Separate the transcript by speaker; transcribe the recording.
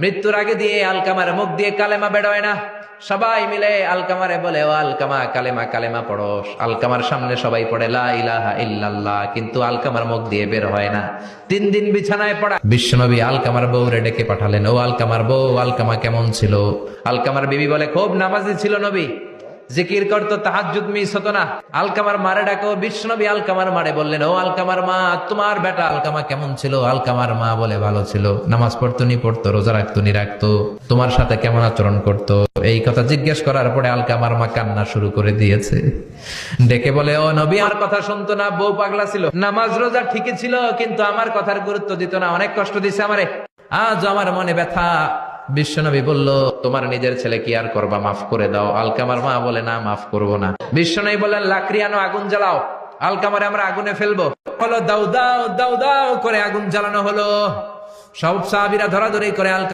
Speaker 1: মৃত্যুর আগে দিয়ে আলকামার মুখ দিয়ে কালেমা বেরোয় না। সবাই মিলে আলকামারে বলে, ও আলকামা, কালেমা কালেমা পড়ো। আলকামার সামনে সবাই পড়ে, লা ইলাহা ইল্লাল্লাহ, কিন্তু আলকামার মুখ দিয়ে বের হয় না। তিন দিন বিছানায় পড়া। বিশ্বনবী আলকামার বউরে ডেকে পাঠালেন, ও আলকামার বউ, আলকামা কেমন ছিল? আলকামার বিবি বলে, খুব নামাজি ছিল নবী। জিকির করতো, তাহাজ্জুদ মিস হতো না। আলকামার মারে ডাকো বিষ্ণবী আলকামার মারে বললেন, ও আলকামার মা, তোমার বেটা আলকামা কেমন ছিল? আলকামার মা বলে, ভালো ছিল। নামাজ পড়তো, নি পড়তো, রোজা রাখতো, নি রাখতো। তোমার সাথে কেমন আচরণ করতো? এই কথা জিজ্ঞেস করার পরে আলকামার মা কান্না শুরু করে দিয়েছে। ডেকে বলে, ও নবী আর কথা শুনতো না, বউ পাগলা ছিল। নামাজ, রোজা ঠিকই ছিল, কিন্তু আমার কথার গুরুত্ব দিত না, অনেক কষ্ট দিছে আমারে। আজ আমার মনে ব্যথা। বিশ্বনবী বলল, তোমার নিজের ছেলে কি আর করবা? মাফ করে দাও। আলকামার মা বলে, না, মাফ করব না। বিশ্বনবী বললেন লাকরিয়ানো আগুন জ্বালাও। আলকামারে আমরা আগুনে ফেলব। হলো দাও দাও দাও দাও করে আগুন জ্বালানো হলো। সব সাহাবিরা ধরাধরি করে আলকা